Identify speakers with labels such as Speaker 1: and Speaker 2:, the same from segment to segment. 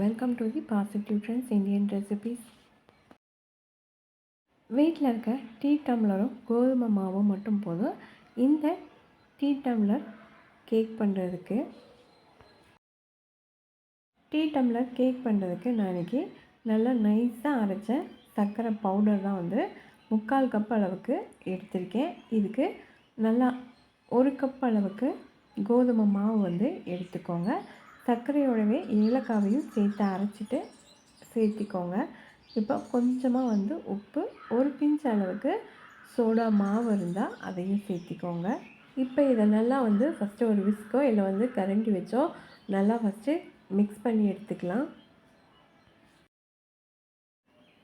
Speaker 1: Welcome to the positive trends Indian recipes வீட்டில் இருக்க tea டம்ளரும் கோதுமை மாவும் மட்டும் போதும். இந்த டீ டம்ளர் கேக் பண்ணுறதுக்கு டீ டம்ளர் கேக் பண்ணுறதுக்கு நான் இன்றைக்கி நல்லா நைஸாக அரைச்ச சர்க்கரை பவுடர் தான் வந்து முக்கால் கப் அளவுக்கு எடுத்திருக்கேன். இதுக்கு நல்லா ஒரு கப் அளவுக்கு கோதுமை மாவு வந்து எடுத்துக்கோங்க. சர்க்கரையோடவே ஏலக்காவையும் சேர்த்து அரைச்சிட்டு சேர்த்திக்கோங்க. இப்போ கொஞ்சமாக வந்து உப்பு ஒரு பிஞ்ச் அளவுக்கு சோடா மாவு இருந்தால் அதையும் சேர்த்திக்கோங்க. இப்போ இதை நல்லா வந்து ஃபஸ்ட்டு ஒரு விஸ்கோ இல்லை வந்து கரண்டி வச்சோ நல்லா ஃபஸ்ட்டு மிக்ஸ் பண்ணி எடுத்துக்கலாம்.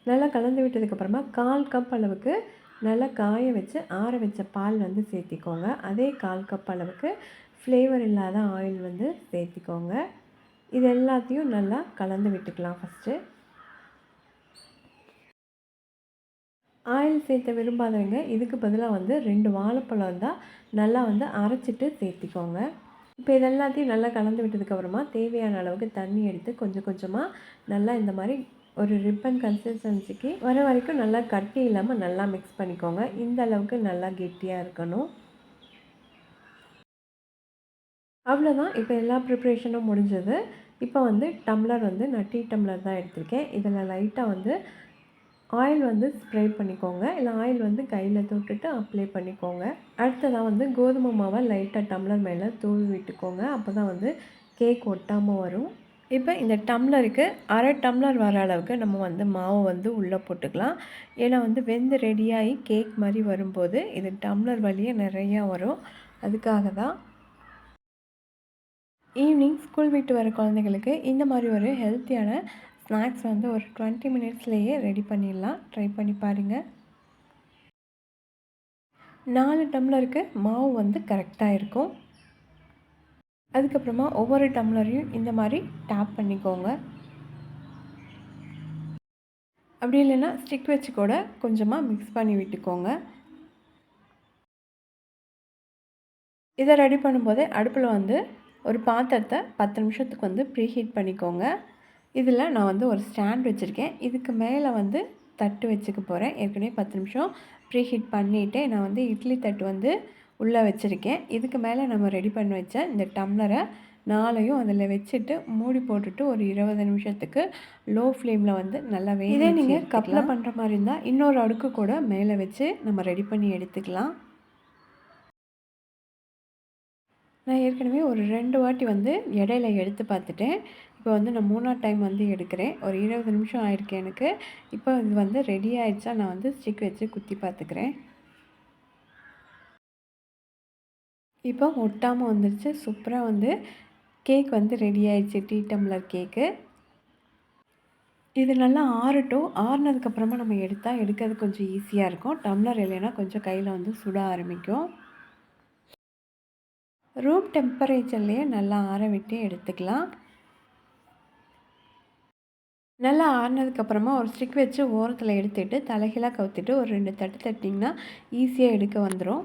Speaker 1: நல்லா கலந்து விட்டதுக்கப்புறமா கால் கப் அளவுக்கு நல்லா காய வச்சு ஆற வச்ச பால் வந்து சேர்த்திக்கோங்க. அதே கால் கப் அளவுக்கு ஃப்ளேவர் இல்லாத ஆயில் வந்து சேர்த்திக்கோங்க. இது எல்லாத்தையும் நல்லா கலந்து விட்டுக்கலாம் ஃபஸ்ட்டு ஆயில் சேர்த்த விரும்பாதவங்க இதுக்கு பதிலாக வந்து ரெண்டு வாழைப்பழம் இருந்தால் நல்லா வந்து அரைச்சிட்டு சேர்த்திக்கோங்க. இப்போ இது எல்லாத்தையும் நல்லா கலந்து விட்டதுக்கப்புறமா தேவையான அளவுக்கு தண்ணி எடுத்து கொஞ்சம் கொஞ்சமாக நல்லா இந்த மாதிரி ஒரு ரிப்பன் கன்சிஸ்டன்சிக்கு வர வரைக்கும் நல்லா கட்டி இல்லாமல் நல்லா மிக்ஸ் பண்ணிக்கோங்க. இந்த அளவுக்கு நல்லா கெட்டியாக இருக்கணும். அவ்வளோதான் இப்போ எல்லா ப்ரிப்ரேஷனும் முடிஞ்சது. இப்போ வந்து டம்ளர் வந்து நான் டீ டம்ளர் தான் எடுத்திருக்கேன். இதில் லைட்டாக வந்து ஆயில் வந்து ஸ்ப்ரே பண்ணிக்கோங்க. இல்லை ஆயில் வந்து கையில் தொட்டுட்டு அப்ளை பண்ணிக்கோங்க. அடுத்ததாக வந்து கோதுமை மாவை லைட்டாக டம்ளர் மேலே தூவி விட்டுக்கோங்க. அப்போ தான் வந்து கேக் ஒட்டாமல் வரும். இப்போ இந்த டம்ளருக்கு அரை டம்ளர் வர அளவுக்கு நம்ம வந்து மாவு வந்து உள்ளே போட்டுக்கலாம். ஏன்னா வந்து வெந்து ரெடியாகி கேக் மாதிரி வரும்போது இது டம்ளர் வழியே நிறையா வரும். அதுக்காக தான் ஈவினிங் ஸ்கூல் விட்டு வர குழந்தைங்களுக்கு இந்த மாதிரி ஒரு ஹெல்த்தியான ஸ்நாக்ஸ் வந்து ஒரு டுவெண்ட்டி மினிட்ஸ்லேயே ரெடி பண்ணிடலாம். ட்ரை பண்ணி பாருங்கள் நாலு டம்ளருக்கு மாவு வந்து கரெக்டாக இருக்கும். அதுக்கப்புறமா ஒவ்வொரு டம்ளரையும் இந்த மாதிரி டேப் பண்ணிக்கோங்க. அப்படி இல்லைன்னா ஸ்டிக் வச்சு கூட கொஞ்சமாக மிக்ஸ் பண்ணி விட்டுக்கோங்க. இதை ரெடி பண்ணும்போதே அடுப்பில் வந்து ஒரு பாத்திரத்தை பத்து நிமிஷத்துக்கு வந்து ப்ரீஹீட் பண்ணிக்கோங்க. இதில் நான் வந்து ஒரு ஸ்டாண்ட் வச்சுருக்கேன். இதுக்கு மேலே வந்து தட்டு வச்சுக்க போகிறேன் ஏற்கனவே பத்து நிமிஷம் ப்ரீஹீட் பண்ணிவிட்டு நான் வந்து இட்லி தட்டு வந்து உள்ளே வச்சுருக்கேன். இதுக்கு மேலே நம்ம ரெடி பண்ணி வச்ச இந்த டம்ளரை நாளையும் அதில் வச்சுட்டு மூடி போட்டுட்டு ஒரு இருபது நிமிஷத்துக்கு லோ ஃப்ளேமில் வந்து நல்லா வே இதே நீங்கள் கப்பில் பண்ணுற மாதிரி இருந்தால் இன்னொரு அடுக்கு கூட மேலே வச்சு நம்ம ரெடி பண்ணி எடுத்துக்கலாம். நான் ஏற்கனவே ஒரு ரெண்டு வாட்டி வந்து இடையில எடுத்து பார்த்துட்டேன். இப்போ வந்து நான் மூணாவது டைம் வந்து எடுக்கிறேன். ஒரு இருபது நிமிஷம் ஆயிருக்கு எனக்கு. இப்போ இது வந்து ரெடி ஆகிடுச்சா நான் வந்து ஸ்டிக் வச்சு குத்தி பார்த்துக்கிறேன். இப்போ ஒட்டாமல் வந்துருச்சு. சூப்பராக வந்து கேக் வந்து ரெடி ஆயிடுச்சு. டீ டம்ளர் கேக்கு இது நல்லா ஆறட்டும். ஆறுனதுக்கப்புறமா நம்ம எடுத்தால் எடுக்கிறது கொஞ்சம் ஈஸியாக இருக்கும். டம்ளர் இல்லைன்னா கொஞ்சம் கையில் வந்து சுட ஆரம்பிக்கும். ரூம் டெம்பரேச்சர்லேயே நல்லா ஆற விட்டு எடுத்துக்கலாம். நல்லா ஆறினதுக்கப்புறமா ஒரு ஸ்டிக் வச்சு ஓரத்தில் எடுத்துகிட்டு தலைகீழாக கவுத்துட்டு ஒரு ரெண்டு தட்டு தட்டிங்கன்னா ஈஸியாக எடுக்க வந்துடும்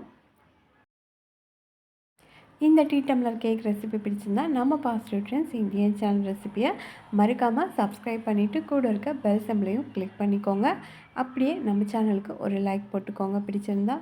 Speaker 1: இந்த டீ டம்ளர் கேக் ரெசிபி பிடிச்சிருந்தா நம்ம பாசிட்டிவ் ட்ரெண்ட்ஸ் இந்தியன் சேனல் ரெசிபியை மறக்காமல் சப்ஸ்கிரைப் பண்ணிவிட்டு கூட இருக்க பெல் சிம்பிளையும் கிளிக் பண்ணிக்கோங்க. அப்படியே நம்ம சேனலுக்கு ஒரு லைக் போட்டுக்கோங்க பிடிச்சிருந்தா.